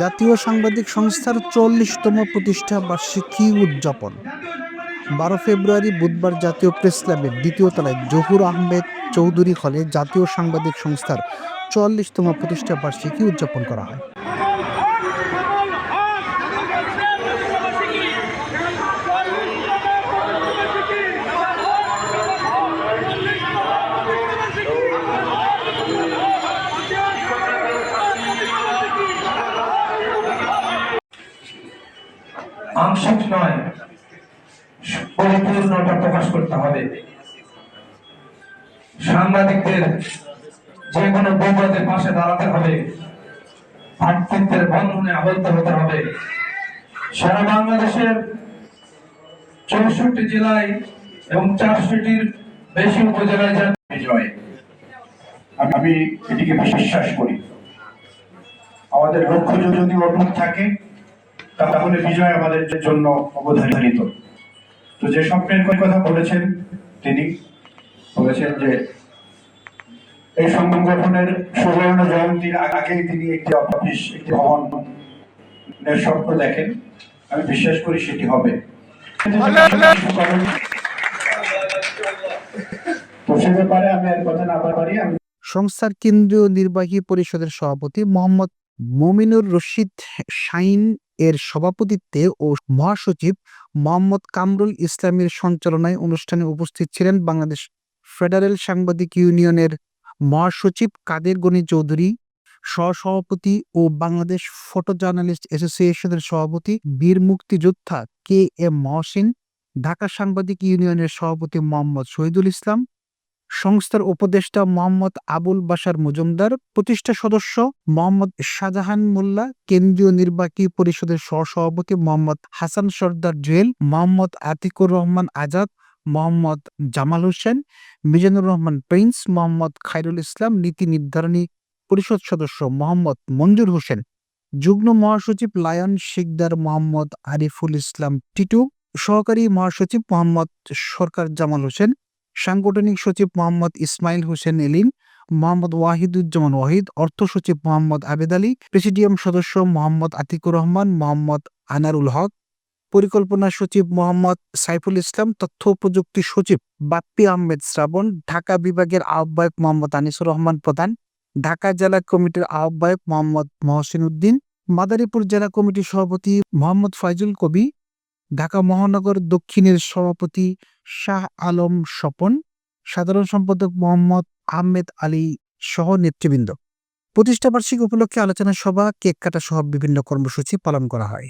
জাতীয় সাংবাদিক সংস্থার চল্লিশতম প্রতিষ্ঠা বার্ষিকী উদযাপন। বারো ফেব্রুয়ারি বুধবার জাতীয় প্রেস ক্লাবের দ্বিতীয় তলায় জহুর আহমেদ চৌধুরী হলে জাতীয় সাংবাদিক সংস্থার চল্লিশতম প্রতিষ্ঠা বার্ষিকী উদযাপন করা হয়। আংশিক নয় পরিপূর্ণটা প্রকাশ করতে হবে। সাংবাদিকদের যে কোনো বিপদের পাশে দাঁড়াতে হবে। ভাতৃত্বের বন্ধনে আবদ্ধ হতে হবে। সারা বাংলাদেশের চৌষট্টি জেলায় এবং চারশোটির বেশি উপজেলায় যা বিজয়। আমি এটিকে বিশ্বাস করি। আমাদের লক্ষ্য যদি অটুট থাকে তাহলে বিজয় আমাদের জন্য অবধারিত। তো যে স্বপ্নের কথা বলেছেন তিনি বলেছেন যে এই সংগঠনের সুবর্ণ জয়ন্তীর আগেই তিনি একটি অফিস একটি ভবনের স্বপ্ন দেখেন। আমি বিশ্বাস করি সেটি হবে। তো সে ব্যাপারে আমি আর কথা না পারি আমি সংস্থার কেন্দ্রীয় নির্বাহী পরিষদের সভাপতি মোহাম্মদ মমিনুর রশিদ শাইন এর সভাপতিত্বে ও মহাসচিব মোহাম্মদ কামরুল ইসলামের সঞ্চালনায় অনুষ্ঠানে উপস্থিত ছিলেন বাংলাদেশ ফেডারেল সাংবাদিক ইউনিয়নের মহাসচিব কাদের গনি চৌধুরী, সহসভাপতি ও বাংলাদেশ ফটো জার্নালিস্ট অ্যাসোসিয়েশনের সভাপতি বীর মুক্তিযোদ্ধা কে এম মহসিন, ঢাকা সাংবাদিক ইউনিয়নের সভাপতি মোহাম্মদ শহীদুল ইসলাম সংস্থার উপদেষ্টা মোহাম্মদ আবুল বাশার মজুমদার, প্রতিষ্ঠা সদস্য মোহাম্মদ শাহজাহান মোল্লা, কেন্দ্রীয় নির্বাহী পরিষদের সহসভাপতি মোহাম্মদ হাসান সর্দার জুয়েল, মোহাম্মদ আতিকুর রহমান আজাদ, মোহাম্মদ জামাল হোসেন, মিজানুর রহমান প্রিন্স, মোহাম্মদ খায়রুল ইসলাম, নীতি নির্ধারণী পরিষদ সদস্য মোহাম্মদ মঞ্জুর হোসেন, যুগ্ম মহাসচিব লায়ন শিকদার মোহাম্মদ আরিফুল ইসলাম টিটু, সহকারী মহাসচিব মোহাম্মদ সরকার জামাল হোসেন সাংগঠনিক সচিব মোহাম্মদ ইসমাইল হোসেন এলিন, মোহাম্মদ ওয়াহিদুজ্জামান ওয়াহিদ, অর্থ সচিব মোহাম্মদ আবেদ আলী, প্রেসিডিয়াম সদস্য মোহাম্মদ আতিকুর রহমান, মোহাম্মদ আনারুল হক, পরিকল্পনা সচিব মোহাম্মদ সাইফুল ইসলাম, তথ্য প্রযুক্তি সচিব বাপ্পি আহমেদ শ্রাবণ, ঢাকা বিভাগের আহ্বায়ক মোহাম্মদ আনিসুর রহমান প্রধান, ঢাকা জেলা কমিটির আহ্বায়ক মোহাম্মদ মহসিন উদ্দিন, মাদারীপুর জেলা কমিটির সভাপতি মোহাম্মদ ফাইজুল কবি ঢাকা মহানগর দক্ষিণের সভাপতি শাহ আলম স্বপন, সাধারণ সম্পাদক মোহাম্মদ আহমেদ আলী সহ নেতৃবৃন্দ। প্রতিষ্ঠাবার্ষিক উপলক্ষে আলোচনা সভা, কেক কাটা সহ বিভিন্ন কর্মসূচি পালন করা হয়।